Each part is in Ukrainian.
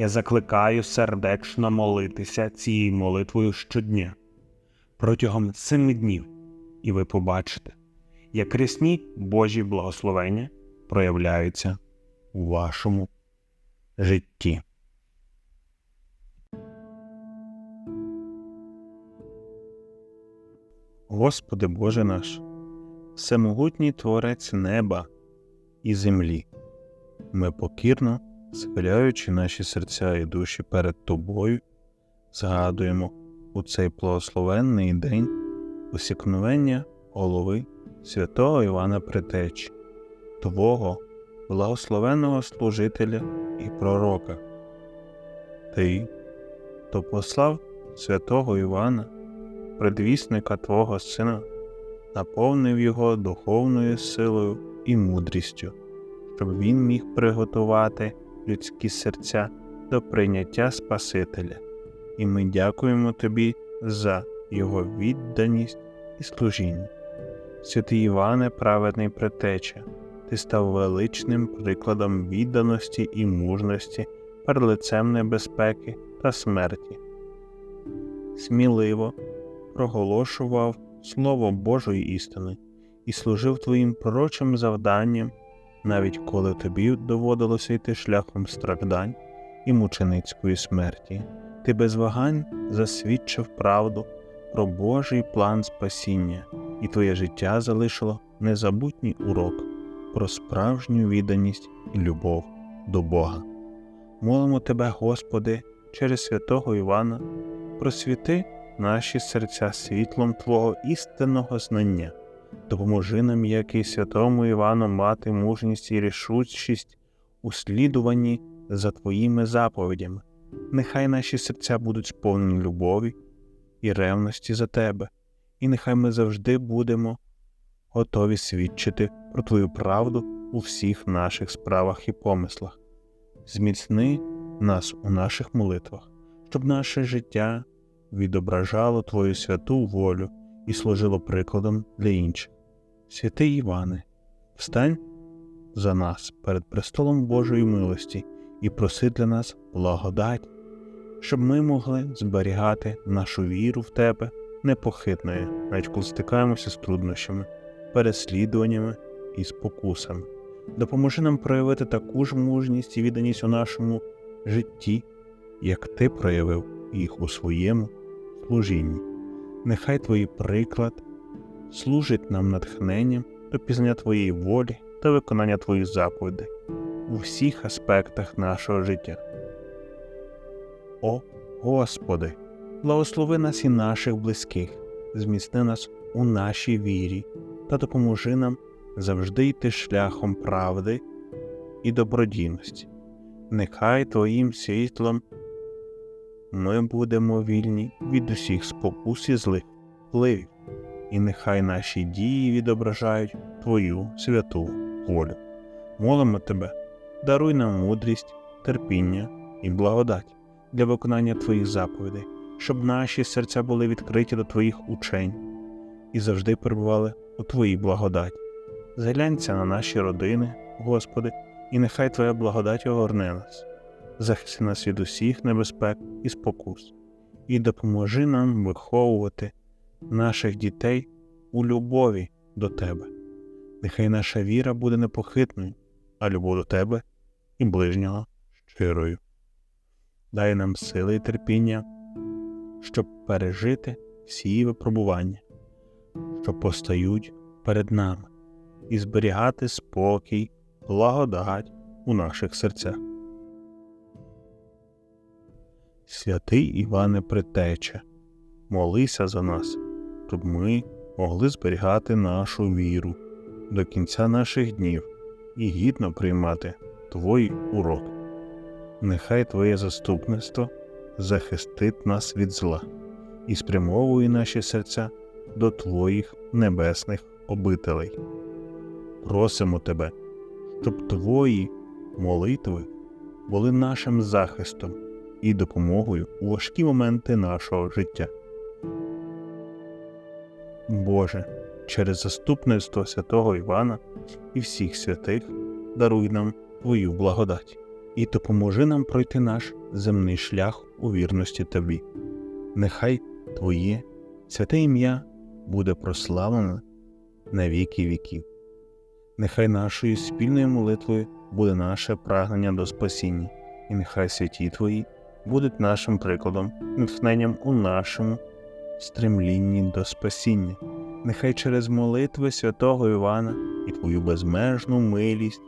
Я закликаю сердечно молитися цією молитвою щодня протягом семи днів, і ви побачите, як рясні Божі благословення проявляються у вашому житті. Господи Боже наш, всемогутній Творець неба і землі, ми покірно, схиляючи наші серця і душі перед Тобою, згадуємо у цей благословенний день усікновення голови святого Івана Притечі, Твого благословенного служителя і пророка. Ти, то послав святого Івана, предвісника Твого Сина, наповнив його духовною силою і мудрістю, щоб він міг приготувати людські серця до прийняття Спасителя і ми дякуємо Тобі за Його відданість і служіння. Святий Іване, праведний предтеча, ти став величним прикладом відданості і мужності перед лицем небезпеки та смерті. Сміливо проголошував Слово Божої істини і служив твоїм пророчим завданням, навіть коли тобі доводилося йти шляхом страждань і мученицької смерті ти без вагань засвідчив правду про Божий план спасіння, і твоє життя залишило незабутній урок про справжню відданість і любов до Бога. Молимо Тебе, Господи, через святого Івана, просвіти наші серця світлом Твого істинного знання, допоможи нам, як і святому Івану, мати мужність і рішучість у слідуванні за Твоїми заповідями нехай наші серця будуть сповнені любові і ревності за тебе, і нехай ми завжди будемо готові свідчити про Твою правду у всіх наших справах і помислах. Зміцни нас у наших молитвах, щоб наше життя відображало Твою святу волю і служило прикладом для інших. Святий Іване, встань за нас перед престолом Божої милості і проси для нас благодать, щоб ми могли зберігати нашу віру в Тебе непохитною, навіть коли стикаємося з труднощами, переслідуваннями і спокусами. Допоможи нам проявити таку ж мужність і відданість у нашому житті, як Ти проявив їх у своєму служінні. Нехай Твій приклад служить нам натхненням до пізнання Твоєї волі та виконання Твоїх заповідей у всіх аспектах нашого життя. О Господи, благослови нас і наших близьких, зміцни нас у нашій вірі та допоможи нам завжди йти шляхом правди і добродійності. Нехай Твоїм світлом ми будемо вільні від усіх спокус і злих впливів, і нехай наші дії відображають Твою святу волю. Молимо Тебе даруй нам мудрість, терпіння і благодать, для виконання Твоїх заповідей, щоб наші серця були відкриті до Твоїх учень і завжди перебували у Твоїй благодаті. Зглянься на наші родини, Господи, і нехай Твоя благодать огорне нас, захисти нас від усіх небезпек і спокус, і допоможи нам виховувати наших дітей у любові до Тебе. Нехай наша віра буде непохитною, а любов до Тебе і ближнього щирою. Дай нам сили і терпіння, щоб пережити всі випробування, що постають перед нами, і зберігати спокій, благодать у наших серцях. Святий Іване Притече, молися за нас, щоб ми могли зберігати нашу віру до кінця наших днів і гідно приймати Твої уроки. Нехай Твоє заступництво захистить нас від зла і спрямовує наші серця до Твоїх небесних обителей. Просимо Тебе, щоб Твої молитви були нашим захистом і допомогою у важкі моменти нашого життя. Боже, через заступництво святого Івана і всіх святих даруй нам Твою благодать і допоможи нам пройти наш земний шлях у вірності Тобі. Нехай Твоє святе ім'я буде прославлене на віки віків. Нехай нашою спільною молитвою буде наше прагнення до спасіння, і нехай святі Твої будуть нашим прикладом, натхненням у нашому стремлінні до спасіння. Нехай через молитви святого Івана і Твою безмежну милість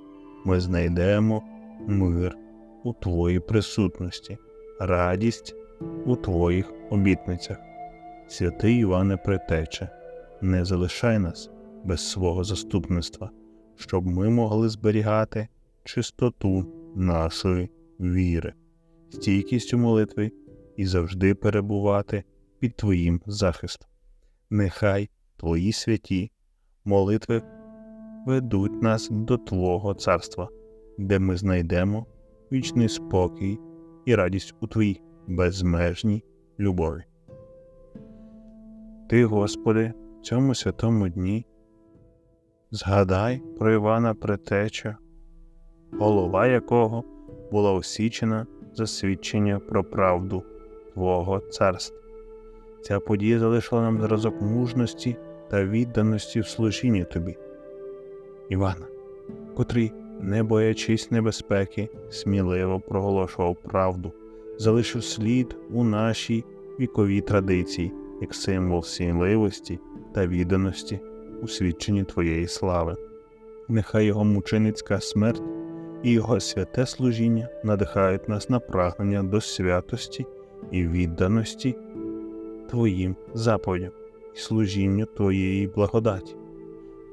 ми знайдемо мир у Твоїй присутності, радість у Твоїх обітницях. Святий Іване Притече, не залишай нас без свого заступництва, щоб ми могли зберігати чистоту нашої віри, стійкість у молитві і завжди перебувати під Твоїм захистом. Нехай Твої святі молитви ведуть нас до Твого царства, де ми знайдемо вічний спокій і радість у Твоїй безмежній любові. Ти, Господи, в цьому святому дні згадай про Івана Претеча, голова якого була осічена за свідчення про правду Твого царства. Ця подія залишила нам зразок мужності та відданості в служінні Тобі. Івана, котрий, не боячись небезпеки, сміливо проголошував правду, залишив слід у нашій віковій традиції як символ сміливості та відданості у свідченні Твоєї слави. Нехай його мученицька смерть і його святе служіння надихають нас на прагнення до святості і відданості Твоїм заповідям і служінню Твоєї благодаті.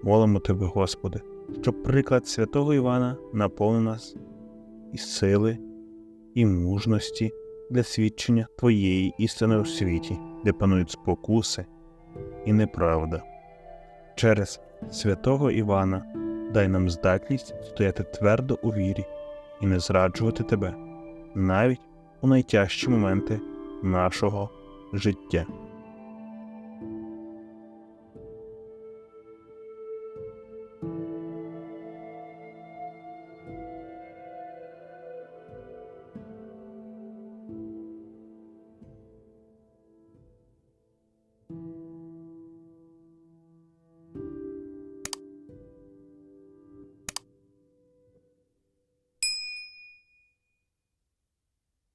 Молимо Тебе, Господи, щоб приклад святого Івана наповнив нас і сили, і мужності для свідчення Твоєї істини у світі, де панують спокуси і неправда. Через святого Івана дай нам здатність стояти твердо у вірі і не зраджувати Тебе навіть у найтяжчі моменти нашого життя.